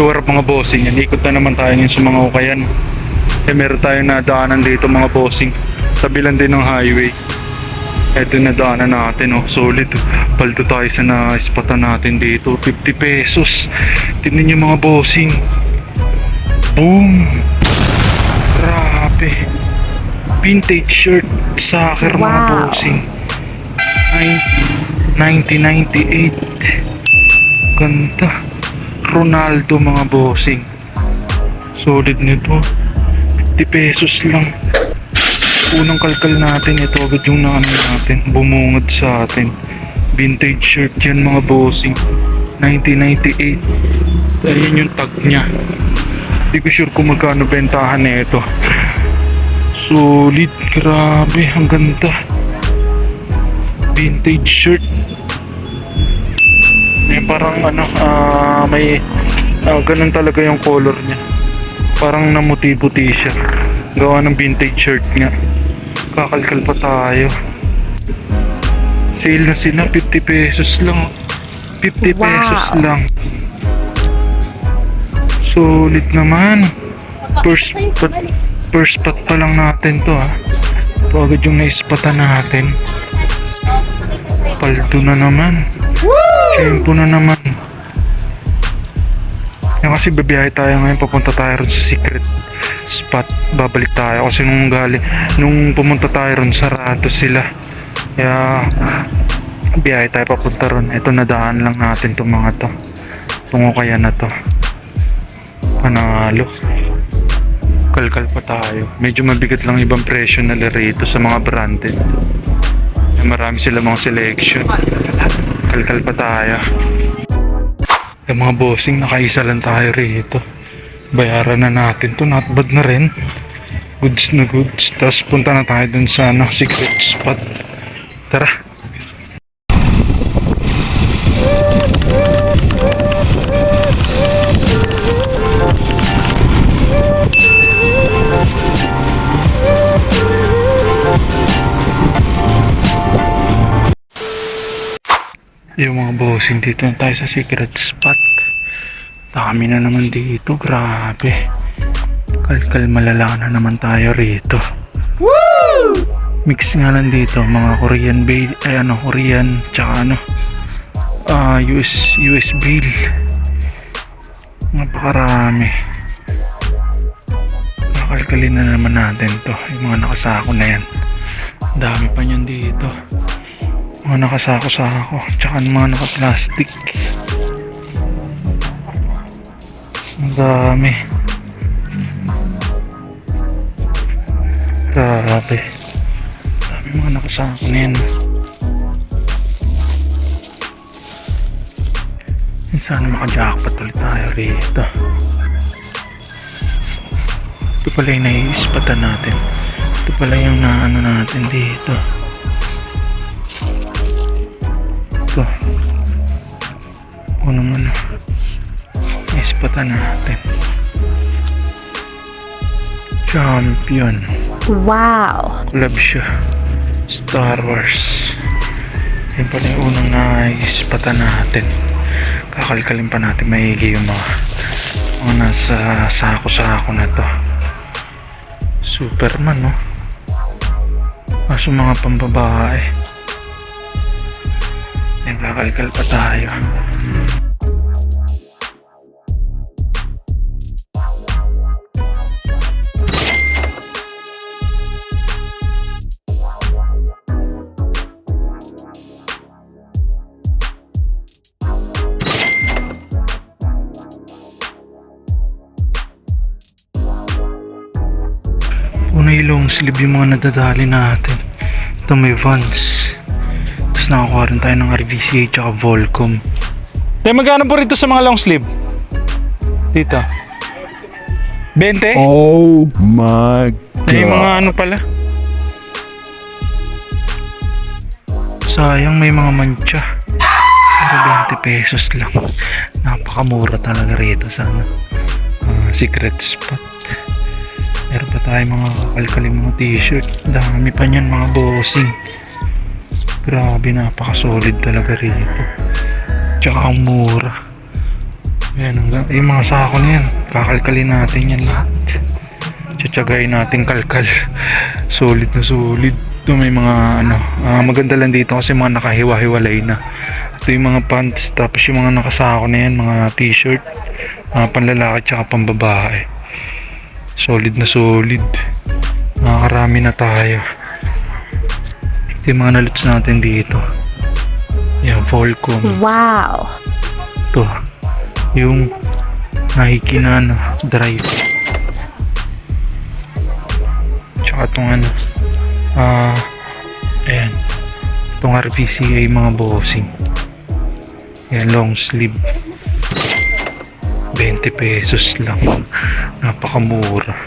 Yo, what up mga bossing? Yan, ikot na naman tayo ngayon sa mga ukayan. Eh, meron tayong nadaanan dito mga bossing. Tabi lang din ng highway. Ito yung nadaanan natin, oh. Solid. Paldo tayo sa na-spatan natin dito. 50 pesos. Tingnan niyo mga bossing. Boom! Grabe. Vintage shirt. Mga Wow. bossing. Nine- 1998. Ganda. Ronaldo mga bossing. Solid nito. 50 pesos lang. Unang kalkal natin ito agad yung naano natin. Bumungad sa atin. Vintage shirt yan mga bossing. 1998. Ayan yung tag niya. Hindi ko sure kung magkano bentahan na ito. Solid. Grabe. Ang ganda. Vintage shirt. Parang ano, ah, may ah, ganun talaga yung color niya. Parang namuti-puti siya. Gawa ng vintage shirt nga. Kakalkal pa tayo. Sale na sila, 50 pesos lang. 50 Wow. pesos lang. Solid naman. First spot, first spot pa lang natin to ha. Ito agad yung naispatan natin. Paldo na naman. Tempo na naman. Yan kasi babiyahe tayo ngayon, papunta tayo ron sa secret spot. Babalik tayo kasi nung gali, nung pumunta tayo ron, sarado sila. Kaya, biyahe tayo papunta ron. Ito nadaan lang natin itong mga to. Tungo kaya na to. Panalo. Kalkal pa tayo. Medyo mabigat lang ibang presyo na rito sa mga branded. Marami sila mga selection. Kalkal pa tayo. Yung mga bossing, nakaisa lang tayo rito. Bayaran na natin to. Not bad na rin. Goods na goods. Tapos punta na tayo dun sa ano, secret spot. Tara. Yung mga bossing dito na tayo sa secret spot. Dami na naman dito, grabe. Kalkal malala na naman tayo rito. Mix nga lang dito, mga Korean bail, ay ano, Korean, tsaka ano, ah US, US bail. Napakarami. Kakalkalin na naman natin to, yung mga nakasako na yan. Dami pa niyan dito mga nakasako-sako tsaka mga naka-plastic. Ang dami. Grabe. Dami mga nakasako na yan. Sana maka-jackpot ulit tayo rito. Ito pala yung naiispatan natin. Ito pala yung naano natin dito unang ano ispatan natin. Champion. Wow. collab siya. Star Wars. Yun pala yung unang naispatan natin. Kakalkalin pa natin maigi yung mga mga nasa sako-sako na to. Superman no? Kaso mga pambabae Nagkakalkal pa tayo. Una yung long sleeve yung mga nadadali natin. Ito may Vans. Tapos nakakuha rin tayo ng RVCA tsaka Volcom. Tay, magkano po rito sa mga long sleeve? Dito. 20? Oh my May god. mga ano pala. Sayang may mga mancha. Pero 20 pesos lang. Napakamura talaga rito sa ano, ah, secret spot. Meron pa tayo mga kalkaling mga t-shirt. Dami pa niyan mga bossing. Grabe, napaka-solid talaga rito. Tsaka mura. Yan, hanggang, yung mga sako na yan. Kakalkalin natin yan lahat. Tsatsagayin natin kalkal. Solid na solid. Ito may mga ano, ah, maganda lang dito kasi mga nakahiwa-hiwalay na. Ito yung mga pants, tapos yung mga nakasako na yan, mga t-shirt, mga panlalaki tsaka pambabae. Solid na solid. Nakakarami na tayo. Ito yung mga naluts natin dito. Yan, Volcom. Wow. Ito. Yung Nike na ano, drive. Tsaka itong ano. Ah, ayan. Itong RVCA mga bossing. Yan, long sleeve. 20 pesos lang. Napakamura.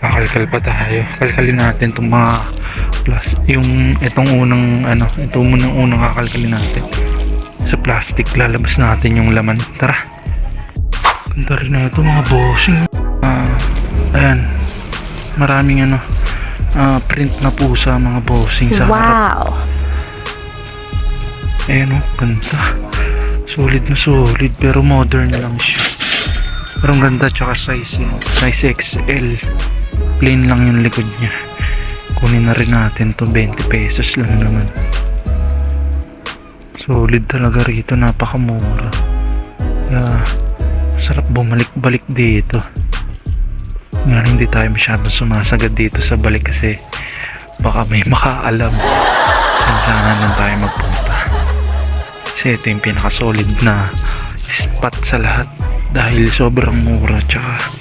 Kakalkal pa tayo. Kalkalin natin itong mga plus. Yung itong unang ano, itong unang unang kakalkalin natin. Sa plastic lalabas natin yung laman. Tara. Ganda rin na ito mga bossing. Ah, ayan. Maraming ano, ah, print na pusa mga bossing sa harap. Wow. Ayan oh, ganda. Solid na solid pero modern lang siya. Pero ang ganda tsaka size yun. Size XL. Plain lang yung likod niya. Kunin na rin natin to 20 pesos lang naman. Solid talaga rito, napakamura. Kaya, sarap bumalik-balik dito. Nga hindi tayo masyadong sumasagad dito sa balik kasi baka may makaalam. Saan sana lang tayo magpunta. Kasi ito yung pinakasolid na spot sa lahat dahil sobrang mura tsaka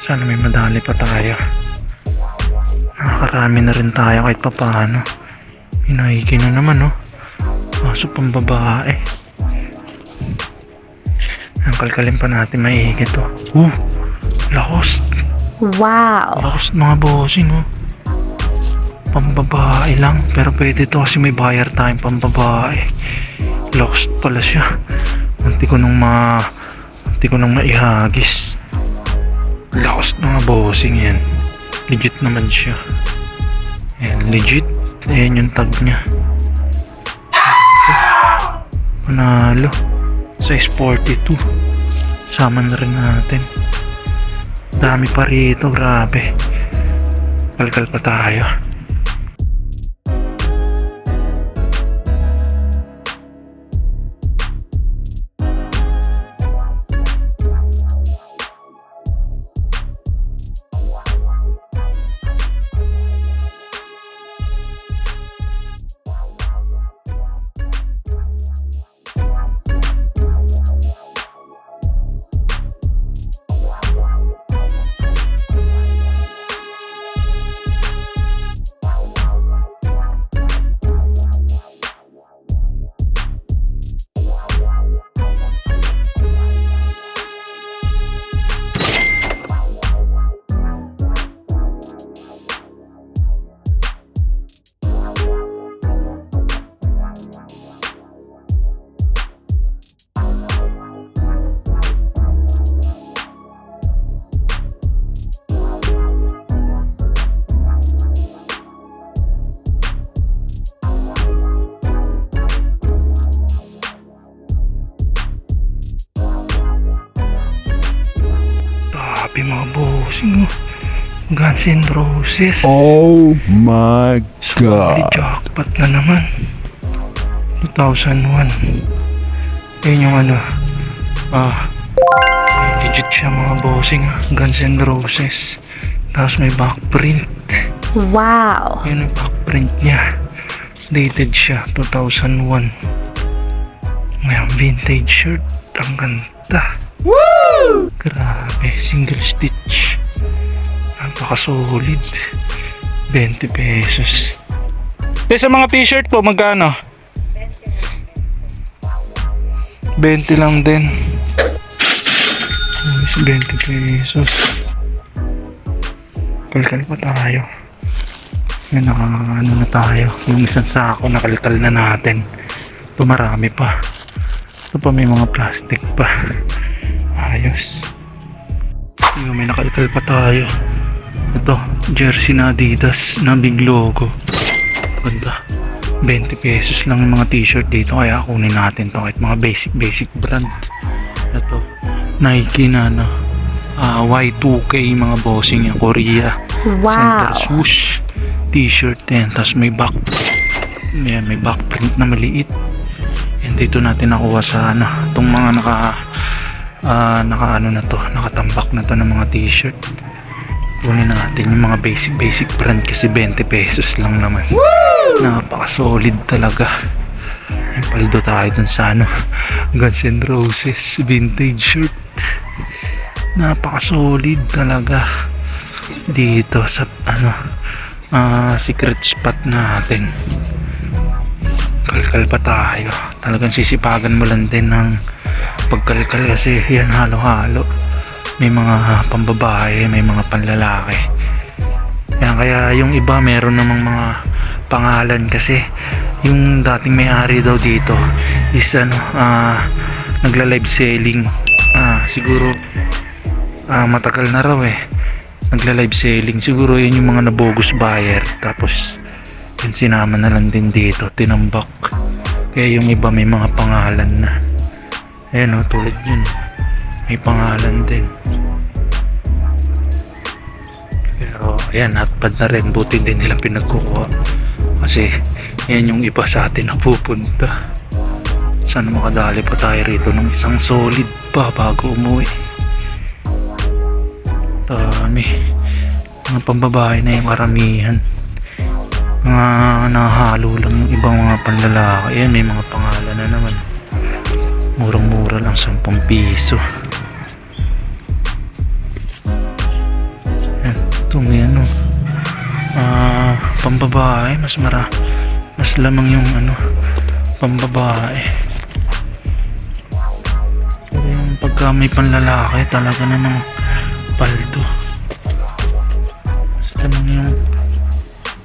Sana may madali pa tayo. Nakakarami na rin tayo kahit papaano. Pinahigi na naman oh. Kaso pang babae. Ang kalkalin pa natin maigi to. Uh! Lakost! Wow. Lakas mga bossing oh. Pambabae lang. Pero pwede to kasi may buyer time pambabae. Lost pala siya. Munti ko nung ma... Munti ko nung maihagis. Lost mga bossing yan. Legit naman siya. Ayan, legit. Ayan yung tag niya. Panalo. Size 42. Sama na rin natin. Dami pa rito, grabe. Kalkal pa tayo. Guns N' Roses. Oh my god. jackpot na naman. 2001. Yun yung ano. Ah. Legit siya mga bossing. ah. Guns N' Roses. Tapos may back print. Wow. Yun yung back print niya. Dated siya. 2001. Ngayon, vintage shirt. Ang ganda. Woo! Grabe. Single stitch. Napaka-solid. 20 pesos. Eh, sa mga t-shirt po, magkano? 20 lang din. Uy, 20 pesos. Kalkal pa tayo. Yan, naka, ano na tayo. Yung isang sako, nakalkal na natin. Ito marami pa. Ito pa may mga plastic pa. Ayos. Yung may nakalkal pa tayo. Ito, jersey na Adidas na big logo. Ganda. 20 pesos lang yung mga t-shirt dito kaya kunin natin to kahit mga basic basic brand. Ito. Nike na ano. ah, Y2K mga bossing yung Korea. Center Wow. swoosh t-shirt yan. Tapos may back yan, may back print na maliit. Yan dito natin nakuha sa ano, itong mga naka ah, naka ano na to, nakatambak na to ng mga t-shirt. Kunin natin yung mga basic basic brand kasi 20 pesos lang naman. Napaka solid talaga. Yung paldo tayo dun sa ano, Guns N' Roses vintage shirt. Napaka solid talaga. Dito sa ano, ah, secret spot natin. Kalkal pa tayo. Talagang sisipagan mo lang din ng pagkalkal kasi yan halo-halo. May mga pambabae, may mga panlalaki. Yan, kaya yung iba meron namang mga pangalan kasi yung dating may-ari daw dito is ano, ah, nagla-live selling. Ah, siguro ah, matagal na raw eh. Nagla-live selling. Siguro yun yung mga nabogus buyer. Tapos yun sinama na lang din dito, tinambak. Kaya yung iba may mga pangalan na. Ayan o, tulad yun. May pangalan din. Pero ayan, natpad na rin. Buti din nila pinagkukuha. Kasi yan yung iba sa atin na pupunta. Sana makadali pa tayo rito ng isang solid pa bago umuwi. Dami. Mga pambabae na yung karamihan. Mga nahalo lang yung ibang mga panlalaki. Ayan, may mga pangalan na naman. Murang-mura lang 10 piso. Ito may ano. Ah, pambabae, mas mara. Mas lamang yung ano, pambabae. Pero yung pagka may panlalaki, talaga namang paldo. Mas lamang yung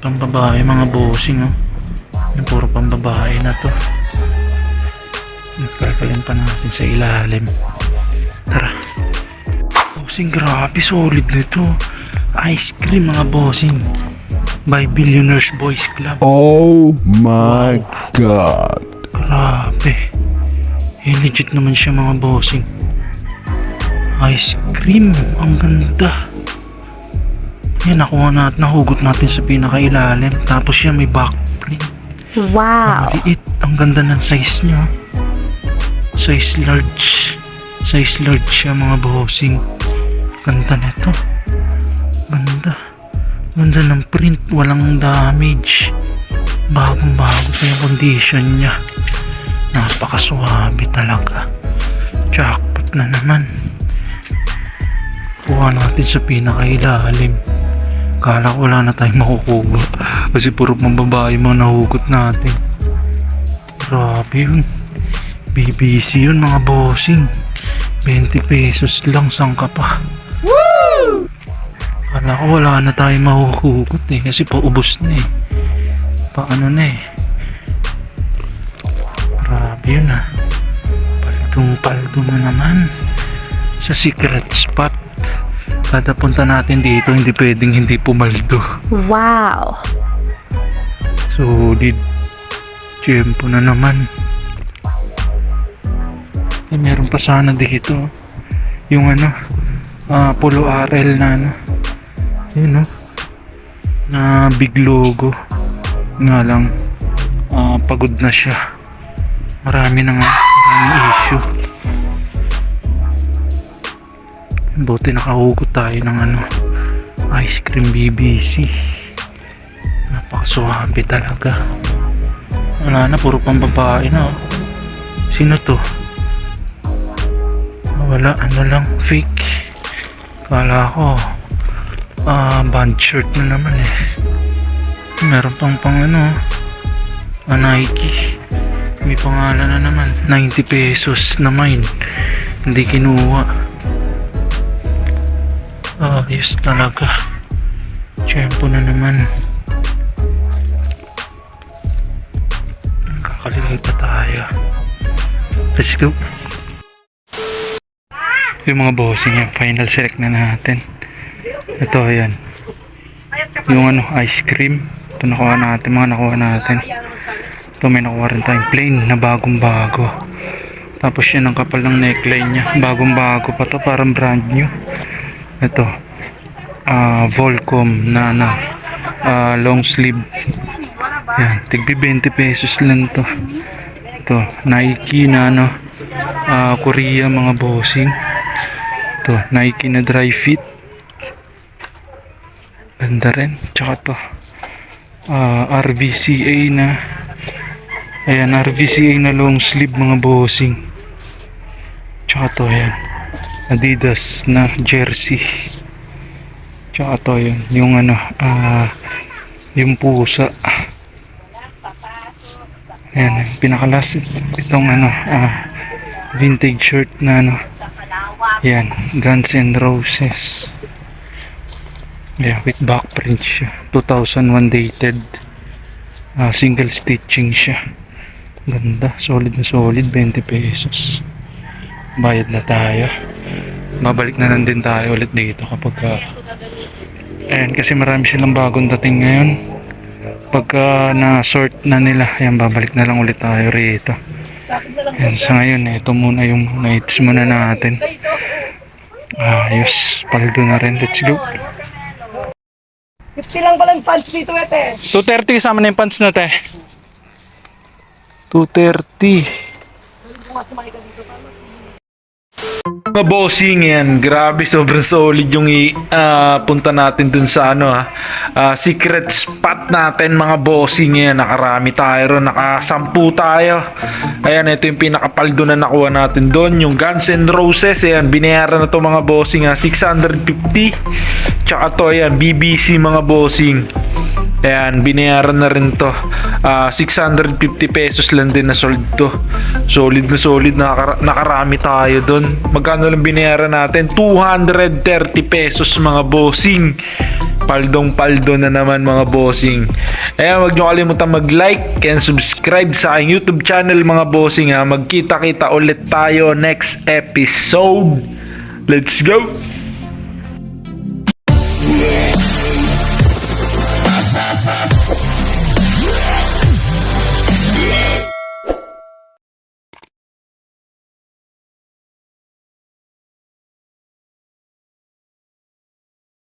pambabae, mga bossing, oh. Yung puro pambabae na to. Kalkalin pa natin sa ilalim. Tara. Bossing, grabe, solid nito. Ice cream, mga bossing. By Billionaires Boys Club. Oh my god. Grabe. Eh, legit naman siya mga bossing. Ice cream. Ang ganda. Yan, nakuha natin, nahugot natin sa pinakailalim. Tapos yan, may back print. Wow. Liit. Ang ganda ng size niya. Size large. Size large siya mga bossing. Ganda nito. Ganda. Ng print. Walang damage. Bagong bago pa yung condition niya. Napakaswabe talaga. Jackpot na naman. Kuha natin sa pinakailalim. Kala ko wala na tayong makukuha. Kasi puro pambabae mga nahugot natin. Grabe yun. BBC yun mga bossing. 20 pesos lang sangka pa. Ko wala na tayong mahuhugot eh. Kasi paubos na eh. Paano na eh. Grabe yun ah. Paldong paldo na naman. Sa secret spot. Kada punta natin dito, hindi pwedeng hindi pumaldo. Wow. Solid. Tiyempo na naman. Eh, meron pa sana dito. Yung ano, ah, Polo RL na ano. Yun no. Na big logo. Nga lang, ah, pagod na siya. Marami na nga, maraming issue. Buti nakahugot tayo ng ano, ice cream BBC. Napakasuhabe talaga. Wala na, puro pang babae na. oh. Sino to? Wala, ano lang, fake. Kala ko, ah, band shirt na naman eh. Meron pang pang ano, ah, Nike. May pangalan na naman, 90 pesos naman. Hindi kinuha. Ah, yes talaga. Tiyempo na naman. Kakaligay pa tayo. Let's go. Yung mga bossing yung final select na natin. Ito yan. Yung ano, ice cream. Ito nakuha natin, mga nakuha natin. Ito may nakuha rin tayong plain na bagong bago. Tapos yan ang kapal ng neckline niya. Bagong bago pa to, parang brand new. Ito. ah Volcom na ano, ah, long sleeve. Yan, tigbi 20 pesos lang to. Ito, Nike na ano, ah, Korea mga bossing. Ito, Nike na dry fit. Ganda rin. Tsaka to, ah, RVCA na Ayan, RVCA na long sleeve mga bossing. Tsaka to, ayan. Adidas na jersey. Tsaka to, ayan. Yung ano, ah, yung pusa. Ayan, pinakalas. Itong ano, ah, vintage shirt na ano. Ayan, Guns N' Roses. Yeah, with back print siya. 2001 dated. Ah, single stitching siya. Ganda, solid na solid, 20 pesos. Bayad na tayo. Babalik na lang din tayo ulit dito kapag uh, Ayan, kasi marami silang bagong dating ngayon. Pagka na-sort na nila, ayan, babalik na lang ulit tayo rito. Ayan, sa ngayon, ito muna yung nights muna natin. Ayos, paldo na rin. Let's go. 50 lang pala yung pants dito, ete. 230 kasama na yung pants na te. 230. Mga bossing yan, grabe sobrang solid yung i- ah, punta natin dun sa ano ha, ah, secret spot natin mga bossing yan, nakarami tayo ron, nakasampu tayo. Ayan, ito yung pinakapaldo na nakuha natin doon, yung Guns N' Roses, ayan, binayaran na to mga bossing ha, 650. Tsaka to, ayan, BBC mga bossing. Ayan, binayaran na rin to. Ah, 650 pesos lang din na sold to. Solid na solid, nakara- nakarami tayo doon. Magkano lang binayaran natin? 230 pesos mga bossing. Paldong paldo na naman mga bossing. Ayan, wag nyo kalimutan mag-like and subscribe sa aking YouTube channel mga bossing ha. Magkita-kita ulit tayo next episode. Let's go!